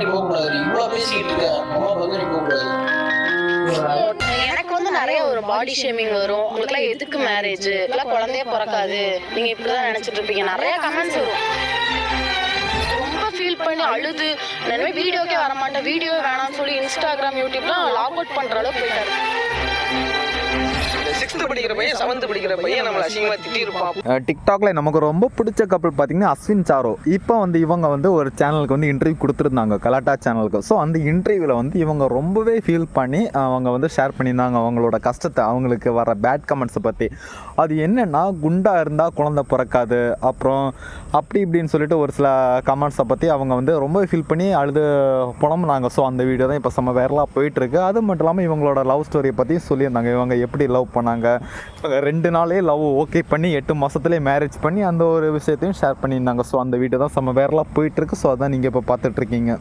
நீ போக கூடாது இவ்வளவு பேசிக்கிட்டு இருக்க. அம்மா பக்கம் நீ போகக்கூடாது எனக்கு வந்து நிறைய ஒரு பாடி ஷேமிங் வரும். உங்களுக்குலாம் எதுக்கு மேரேஜ் எல்லாம் குழந்தையே பிறக்காது. நீங்க இப்படிதான் நினைச்சிட்டு இருப்பீங்க. நிறைய கமெண்ட்ஸ் வரும். ரொம்ப ஃபீல் பண்ணி அழுது. நான் வீடியோக்கே வர மாட்டேன் வீடியோ வேணாம்னு சொல்லி இன்ஸ்டாகிராம் யூடியூப்லாம் லாக் அவுட் பண்ற அளவுக்கு போயிட்டாரு. படிக்கிற பையன் செவன்த் படிக்கிற பையன் நம்மள அசிங்கமா திட்டிருப்பான். டிக்டாக்ல நமக்கு ரொம்ப பிடிச்ச கப்பல் பார்த்தீங்கன்னா அஸ்வின் சாரோ. இப்போ வந்து இவங்க வந்து ஒரு சேனலுக்கு வந்து இன்டர்வியூ கொடுத்துருந்தாங்க கலாட்டா சேனலுக்கு ஸோ அந்த இன்டர்வியூவில் வந்து இவங்க ரொம்பவே ஃபீல் பண்ணி அவங்க வந்து ஷேர் பண்ணியிருந்தாங்க அவங்களோட கஷ்டத்தை அவங்களுக்கு வர பேட் கமெண்ட்ஸை பற்றி அது என்னென்னா குண்டா இருந்தால் குழந்தை பிறக்காது. அப்புறம் அப்படி இப்படின்னு சொல்லிட்டு ஒரு சில கமெண்ட்ஸை பற்றி அவங்க வந்து ரொம்ப ஃபீல் பண்ணி அழுது புலம்புனாங்க. ஸோ அந்த வீடியோ தான் இப்போ செம்ம வைரலாக போயிட்டுருக்கு அது மட்டும் இல்லாமல் இவங்களோட லவ் ஸ்டோரியை பற்றி சொல்லியிருந்தாங்க. இவங்க எப்படி லவ் பண்ணாங்க ரெண்டு நாளே லவ் ஓகே பண்ணி எட்டு மாதத்துலேயே மேரேஜ் பண்ணி அந்த ஒரு விஷயத்தையும் ஷேர் பண்ணியிருந்தாங்க. ஸோ அந்த வீடியோ தான் செம்ம வேறலாம் போயிட்டுருக்கு ஸோ அதான் நீங்கள் இப்போ பார்த்துட்ருக்கீங்க